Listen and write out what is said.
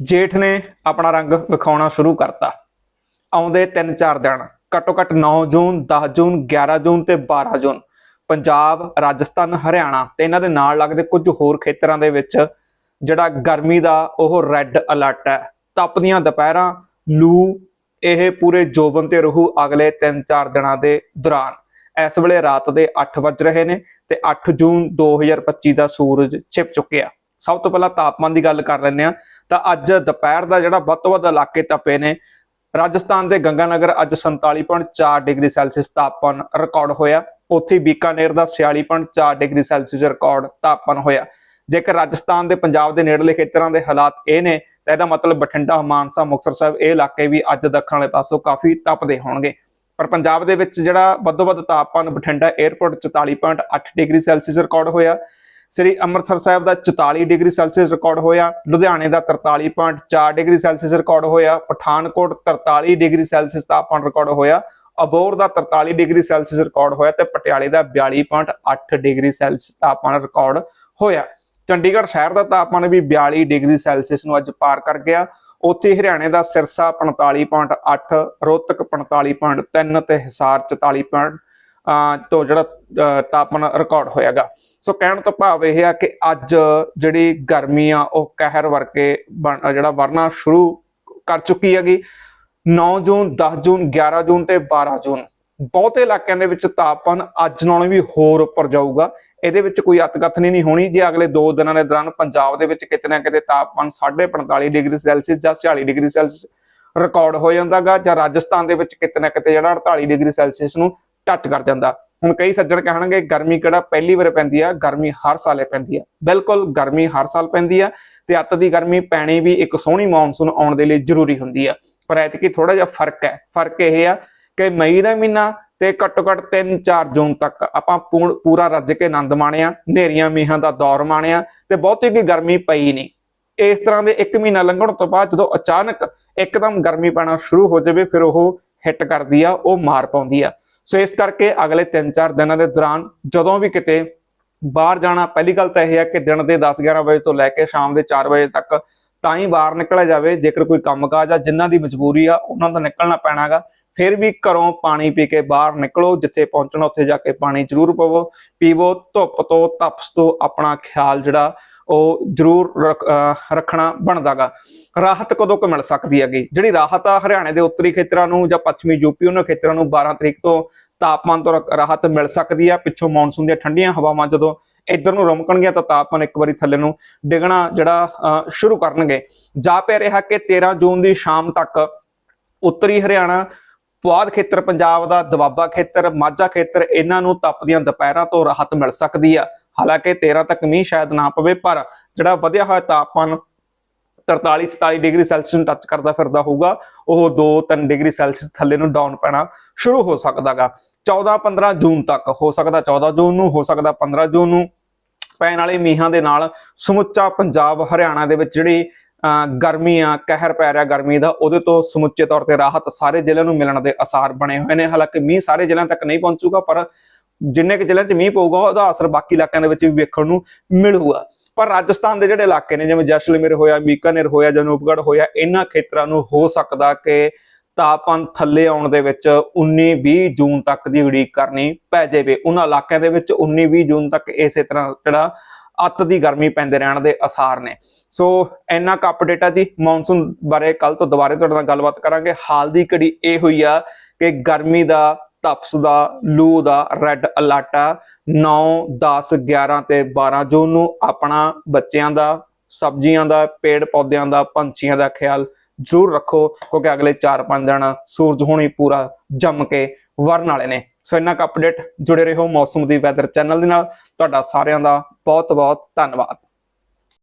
ਜੇਠ ਨੇ ਆਪਣਾ ਰੰਗ ਵਿਖਾਉਣਾ ਸ਼ੁਰੂ ਕਰਤਾ। ਆਉਂਦੇ 3-4 ਦਿਨ, ਘੱਟੋ ਘੱਟ 9 ਜੂਨ 10 ਜੂਨ 11 ਜੂਨ ਤੇ 12 ਜੂਨ। ਪੰਜਾਬ, ਰਾਜਸਥਾਨ, ਹਰਿਆਣਾ ਤੇ ਇਹਨਾਂ ਦੇ ਨਾਲ ਲੱਗਦੇ ਕੁਝ ਹੋਰ ਖੇਤਰਾਂ ਦੇ ਵਿੱਚ ਜਿਹੜਾ ਗਰਮੀ ਦਾ ਉਹ ਰੈੱਡ ਅਲਰਟ ਹੈ। ਤਪਦੀਆਂ ਦੁਪਹਿਰਾਂ, ਲੂ, ਇਹ ਪੂਰੇ ਜੋਬਨ ਤੇ ਰਹੂ ਅਗਲੇ 3-4 ਦਿਨਾਂ ਦੇ ਦੌਰਾਨ। ਇਸ ਵੇਲੇ ਰਾਤ ਦੇ 8 ਵੱਜ ਰਹੇ ਨੇ ਤੇ 8 ਜੂਨ 2025 ਦਾ ਸੂਰਜ ਛਿਪ ਚੁੱਕਿਆ। ਸਭ ਤੋਂ ਪਹਿਲਾਂ ਤਾਪਮਾਨ ਦੀ ਗੱਲ ਕਰ ਲੈਂਦੇ ਆ ਤਾਂ ਅੱਜ ਦੁਪਹਿਰ ਦਾ ਜਿਹੜਾ ਵੱਧ ਤੋਂ ਵੱਧ ਇਲਾਕੇ ਤਪੇ ਨੇ, ਰਾਜਸਥਾਨ ਦੇ ਗੰਗਾਨਗਰ ਅੱਜ 47.4 ਡਿਗਰੀ ਸੈਲਸੀਅਸ ਤਾਪਮਾਨ ਰਿਕਾਰਡ ਹੋਇਆ, ਉੱਥੇ ਬੀਕਾਨੇਰ ਦਾ 46.4 ਡਿਗਰੀ ਸੈਲਸੀਅਸ ਰਿਕਾਰਡ ਤਾਪਮਾਨ ਹੋਇਆ। ਜੇਕਰ ਰਾਜਸਥਾਨ ਦੇ ਪੰਜਾਬ ਦੇ ਨੇੜਲੇ ਖੇਤਰਾਂ ਦੇ ਹਾਲਾਤ ਇਹ ਨੇ, ਤਾਂ ਇਹਦਾ ਮਤਲਬ ਬਠਿੰਡਾ, ਮਾਨਸਾ, ਮੁਕਤਸਰ ਸਾਹਿਬ ਇਹ ਇਲਾਕੇ ਵੀ ਅੱਜ ਦੱਖਣ ਵਾਲੇ ਪਾਸੋਂ ਕਾਫੀ ਤਪਦੇ ਹੋਣਗੇ। ਪਰ ਪੰਜਾਬ ਦੇ ਵਿੱਚ ਜਿਹੜਾ ਵੱਧੋ ਵੱਧ ਤਾਪਮਾਨ Bathinda airport 44.8 degree Celsius record ਹੋਇਆ ਸ੍ਰੀ ਅੰਮ੍ਰਿਤਸਰ ਸਾਹਿਬ ਦਾ 44 ਡਿਗਰੀ ਸੈਲਸੀਅਸ ਰਿਕਾਰਡ ਹੋਇਆ, ਲੁਧਿਆਣੇ ਦਾ 43.4 ਡਿਗਰੀ ਸੈਲਸੀਅਸ ਰਿਕਾਰਡ ਹੋਇਆ, ਪਠਾਨਕੋਟ 43 ਡਿਗਰੀ ਸੈਲਸੀਅਸ ਤਾਪਮਾਨ ਰਿਕਾਰਡ ਹੋਇਆ ਅਬੋਰ ਦਾ 43 ਡਿਗਰੀ ਸੈਲਸੀਅਸ ਰਿਕਾਰਡ ਹੋਇਆ ਤੇ ਪਟਿਆਲੇ ਦਾ 42.8 ਡਿਗਰੀ ਸੈਲਸੀਅਸ ਤਾਪਮਾਨ ਰਿਕਾਰਡ ਹੋਇਆ ਚੰਡੀਗੜ੍ਹ ਸ਼ਹਿਰ ਦਾ ਤਾਪਮਾਨ ਵੀ 42 ਡਿਗਰੀ ਸੈਲਸੀਅਸ ਨੂੰ ਅੱਜ ਪਾਰ ਕਰ ਗਿਆ ਉੱਥੇ ਹਰਿਆਣੇ ਦਾ ਸਿਰਸਾ 45.8 ਰੋਹਤਕ 45.3 ਤੇ ਹਿਸਾਰ 44. ਅਹ, ਤੋਂ ਜਿਹੜਾ, ਅਹ, ਤਾਪਮਾਨ ਰਿਕਾਰਡ ਹੋਇਆਗਾ। ਸੋ ਕਹਿਣ ਤੋਂ ਭਾਵ ਇਹ ਆ ਕਿ ਅੱਜ ਜਿਹੜੀ ਗਰਮੀ ਆ, ਉਹ ਕਹਿਰ ਵਰਕੇ ਬਣ- ਜਿਹੜਾ ਵਰਨਾ ਸ਼ੁਰੂ ਕਰ ਚੁੱਕੀ ਹੈਗੀ। 9 ਜੂਨ 10 ਜੂਨ 11 ਜੂਨ ਤੇ 12 ਜੂਨ। ਬਹੁਤੇ ਇਲਾਕਿਆਂ ਦੇ ਵਿੱਚ ਤਾਪਮਾਨ ਅੱਜ ਨਾਲੋਂ ਵੀ ਹੋਰ ਉੱਪਰ ਜਾਊਗਾ। ਇਹਦੇ ਵਿੱਚ ਕੋਈ ਅਤਕਥਨੀ ਨਹੀਂ ਹੋਣੀ। ਜੇ ਅਗਲੇ 2 ਦਿਨਾਂ ਦੇ ਦੌਰਾਨ ਪੰਜਾਬ ਦੇ ਵਿੱਚ ਕਿਤੇ ਨਾ ਕਿਤੇ ਤਾਪਮਾਨ 45 ਡਿਗਰੀ ਸੈਲਸੀਅਸ ਜਾਂ 46 ਡਿਗਰੀ ਸੈਲਸੀਅਸ ਰਿਕਾਰਡ ਹੋ ਜਾਂਦਾਗਾ, ਜਾਂ ਰਾਜਸਥਾਨ ਦੇ ਵਿੱਚ ਕਿਤੇ ਨਾ ਕਿਤੇ ਜਿਹੜਾ 48 ਡਿਗਰੀ ਸੈਲਸੀਅਸ ਨੂੰ ਟੱਚ ਕਰ ਜਾਂਦਾ। ਹੁਣ ਕਈ ਸੱਜਣ ਕਹਿਣਗੇ, ਗਰਮੀ ਕਿਹੜਾ ਪਹਿਲੀ ਵਾਰ ਪੈਂਦੀ ਆ? ਗਰਮੀ ਹਰ ਸਾਲੇ ਪੈਂਦੀ ਆ। ਬਿਲਕੁਲ ਗਰਮੀ ਹਰ ਸਾਲ ਪੈਂਦੀ ਆ ਤੇ ਅੱਤ ਦੀ ਗਰਮੀ ਪੈਣੀ ਵੀ ਇੱਕ ਸੋਹਣੀ ਮੌਨਸੂਨ ਆਉਣ ਦੇ ਲਈ ਜ਼ਰੂਰੀ ਹੁੰਦੀ ਆ। ਪਰ ਐਤਕੀ ਥੋੜਾ ਜਿਹਾ ਫ਼ਰਕ ਹੈ। ਫ਼ਰਕ ਇਹ ਆ ਕਿ ਮਈ ਦਾ ਮਹੀਨਾ ਤੇ ਘੱਟੋ ਘੱਟ 3-4 ਜੂਨ ਤੱਕ ਆਪਾਂ ਪੂਰ- ਪੂਰਾ ਰੱਜ ਕੇ ਆਨੰਦ ਮਾਣਿਆ, ਹਨੇਰੀਆਂ ਮੀਹਾਂ ਦਾ ਦੌਰ ਮਾਣਿਆ ਤੇ ਬਹੁਤੀ ਕੋਈ ਗਰਮੀ ਪਈ ਨਹੀਂ। ਇਸ ਤਰ੍ਹਾਂ ਦੇ 1 ਮਹੀਨਾ ਲੰਘਣ ਤੋਂ ਬਾਅਦ ਜਦੋਂ ਅਚਾਨਕ ਇੱਕਦਮ ਗਰਮੀ ਪੈਣਾ ਸ਼ੁਰੂ ਹੋ ਜਾਵੇ, ਫਿਰ ਉਹ ਹਿੱਟ ਕਰਦੀ ਆ, ਉਹ ਮਾਰ ਪਾਉਂਦੀ ਆ। ਸੋ ਇਸ ਕਰਕੇ ਅਗਲੇ 3-4 ਦਿਨਾਂ ਦੇ ਦੌਰਾਨ ਜਦੋਂ ਵੀ ਕਿਤੇ ਬਾਹਰ ਜਾਣਾ, ਪਹਿਲੀ ਗੱਲ ਤਾਂ ਇਹ ਹੈ ਕਿ ਦਿਨ ਦੇ 10-11 ਵਜੇ ਤੋਂ ਲੈ ਕੇ ਸ਼ਾਮ ਦੇ 4 ਵਜੇ ਤੱਕ ਤਾਂ ਹੀ ਬਾਹਰ ਨਿਕਲਿਆ ਜਾਵੇ। ਜੇਕਰ ਕੋਈ ਕੰਮਕਾਜ ਆ, ਜਿਨ੍ਹਾਂ ਦੀ ਮਜਬੂਰੀ ਆ, ਉਹਨਾਂ ਦਾ ਨਿਕਲਣਾ ਪੈਣਾਗਾ ਫਿਰ ਵੀ ਘਰੋਂ ਪਾਣੀ ਪੀ ਕੇ ਬਾਹਰ ਨਿਕਲੋ, ਜਿੱਥੇ ਪਹੁੰਚਣਾ, ਉੱਥੇ ਜਾ ਕੇ ਪਾਣੀ ਜ਼ਰੂਰ ਪਵੋ, ਪੀਵੋ, ਧੁੱਪ ਤੋਂ, ਤਪਸ ਤੋਂ, ਆਪਣਾ ਖਿਆਲ ਜਿਹੜਾ ਉਹ ਜ਼ਰੂਰ ਰੱਖ- ਅਹ, ਰੱਖਣਾ ਬਣਦਾਗਾ। ਰਾਹਤ ਕਦੋਂ ਕੁ ਮਿਲ ਸਕਦੀ ਹੈਗੀ? ਜਿਹੜੀ ਰਾਹਤ ਆ ਹਰਿਆਣੇ ਦੇ ਉੱਤਰੀ ਖੇਤਰਾਂ ਨੂੰ ਜਾਂ ਪੱਛਮੀ ਯੂਪੀ ਉਹਨਾਂ ਖੇਤਰਾਂ ਨੂੰ 12 ਤਰੀਕ ਤੋਂ ਤਾਪਮਾਨ ਤੋਂ ਰਾ- ਰਾਹਤ ਮਿਲ ਸਕਦੀ ਆ। ਪਿੱਛੋਂ ਮੌਨਸੂਨ ਦੀਆਂ ਠੰਡੀਆਂ ਹਵਾਵਾਂ ਜਦੋਂ ਇੱਧਰ ਨੂੰ ਰਮਕਣਗੀਆਂ ਤਾਂ ਤਾਪਮਾਨ ਇੱਕ ਵਾਰੀ ਥੱਲੇ ਨੂੰ ਡਿੱਗਣਾ ਜਿਹੜਾ ਸ਼ੁਰੂ ਕਰਨਗੇ। ਜਾ ਪੈ ਰਿਹਾ ਕਿ 13 ਜੂਨ ਦੀ ਸ਼ਾਮ ਤੱਕ ਉੱਤਰੀ ਹਰਿਆਣਾ, ਪੁਆਧ ਖੇਤਰ, ਪੰਜਾਬ ਦਾ ਦਵਾਬਾ ਖੇਤਰ, ਮਾਝਾ ਖੇਤਰ, ਇਹਨਾਂ ਨੂੰ ਤਪਦੀਆਂ ਦੁਪਹਿਰਾਂ ਤੋਂ ਰਾਹਤ ਮਿਲ ਸਕਦੀ ਆ। ਹਾਲਾਂਕਿ 13 ਤੱਕ ਮੀਂਹ ਸ਼ਾਇਦ ਨਾ ਪਵੇ, ਪਰ ਜਿਹੜਾ ਵਧਿਆ ਹੋਇਆ ਤਾਪਮਾਨ 43 44 ਡਿਗਰੀ ਸੈਲਸੀਅਸ ਨੂੰ ਟੱਚ ਕਰਦਾ ਫਿਰਦਾ ਹੋਊਗਾ, ਉਹ 2-3 ਡਿਗਰੀ ਸੈਲਸੀਅਸ ਥੱਲੇ ਨੂੰ ਡਾਊਨ ਪੈਣਾ ਸ਼ੁਰੂ ਹੋ ਸਕਦਾਗਾ। 14-15 ਜੂਨ ਤੱਕ ਹੋ ਸਕਦਾ 14 ਜੂਨ ਨੂੰ, ਹੋ ਸਕਦਾ 15 ਜੂਨ ਨੂੰ। ਪੈਣ ਵਾਲੇ ਮੀਂਹਾਂ ਦੇ ਨਾਲ ਸਮੁੱਚਾ ਪੰਜਾਬ ਹਰਿਆਣਾ ਦੇ ਵਿੱਚ ਜਿਹੜੀ ਅਹ ਗਰਮੀ ਆ, ਕਹਿਰ ਪੈ ਰਿਹਾ ਗਰਮੀ ਦਾ, ਉਹਦੇ ਤੋਂ ਸਮੁੱਚੇ ਤੌਰ ਤੇ ਰਾਹਤ ਸਾਰੇ ਜ਼ਿਲ੍ਹਿਆਂ ਨੂੰ ਮਿਲਣ ਦੇ ਅਸਾਰ ਬਣੇ ਹੋਏ ਨੇ। ਹਾਲਾਂਕਿ ਮੀਂਹ ਸਾਰੇ ਜ਼ਿਲ੍ਹਿਆਂ ਤੱਕ ਨਹੀਂ ਪਹੁੰਚੂਗਾ, ਪਰ ਜਿੰਨੇ ਕਿ ਜ਼ਿਲ੍ਹਿਆਂ 'ਚ ਮੀਂਹ ਪਊਗਾ, ਉਹਦਾ ਅਸਰ ਬਾਕੀ ਇਲਾਕਿਆਂ ਦੇ ਵਿੱਚ ਵੀ ਵੇਖਣ ਨੂੰ ਮਿਲੂਗਾ। ਪਰ ਰਾਜਸਥਾਨ ਦੇ ਜਿਹੜੇ ਇਲਾਕੇ ਨੇ, ਜਿਵੇਂ ਜੈਸਲਮੇਰ ਹੋਇਆ ਮੀਕਾਨੇਰ ਹੋਇਆ ਜਨੂਬਗੜ੍ਹ ਹੋਇਆ, ਇਹਨਾਂ ਖੇਤਰਾਂ ਨੂੰ ਹੋ ਸਕਦਾ ਕਿ ਤਾਪਮਾਨ ਥੱਲੇ ਆਉਣ ਦੇ ਵਿੱਚ 19-20 ਜੂਨ ਤੱਕ ਦੀ ਉਡੀਕ ਕਰਨੀ ਪੈ ਜਾਵੇ। ਉਹਨਾਂ ਇਲਾਕਿਆਂ ਦੇ ਵਿੱਚ 19-20 ਜੂਨ ਤੱਕ ਇਸੇ ਤਰ੍ਹਾਂ ਜਿਹੜਾ ਅੱਤ ਦੀ ਗਰਮੀ ਪੈਂਦੇ ਰਹਿਣ ਦੇ ਅਸਾਰ ਨੇ। ਸੋ ਇੰਨਾ ਕੁ ਅਪਡੇਟ ਆ ਜੀ। ਮੌਨਸੂਨ ਬਾਰੇ ਕੱਲ ਤੋਂ ਦੁਬਾਰੇ ਤੁਹਾਡੇ ਨਾਲ ਗੱਲਬਾਤ ਕਰਾਂਗੇ। ਹਾਲ ਦੀ ਘੜੀ ਇਹ ਹੋਈ ਆ ਕਿ ਗਰਮੀ ਦਾ ਤਪਸ ਦਾ, ਲੂ ਦਾ, ਰੈੱਡ ਅਲਰਟ ਆ। 9 10 11 ਤੇ 12 ਜੂਨ ਨੂੰ ਆਪਣਾ ਬੱਚਿਆਂ ਦਾ, ਸਬਜ਼ੀਆਂ ਦਾ, ਪੇੜ ਪੌਦਿਆਂ ਦਾ, ਪੰਛੀਆਂ ਦਾ ਖਿਆਲ ਜ਼ਰੂਰ ਰੱਖੋ, ਕਿਉਂਕਿ ਅਗਲੇ 4-5 ਦਿਨ ਸੂਰਜ ਹੋਣੀ ਪੂਰਾ ਜੰਮ ਕੇ ਵਰਨ ਵਾਲੇ ਨੇ। ਸੋ ਇੰਨਾ ਕੁ ਅਪਡੇਟ ਜੁੜੇ ਰਹੋ ਮੌਸਮ ਦੀ ਵੈਦਰ ਚੈਨਲ ਦੇ ਨਾਲ। ਤੁਹਾਡਾ ਸਾਰਿਆਂ ਦਾ ਬਹੁਤ ਬਹੁਤ ਧੰਨਵਾਦ।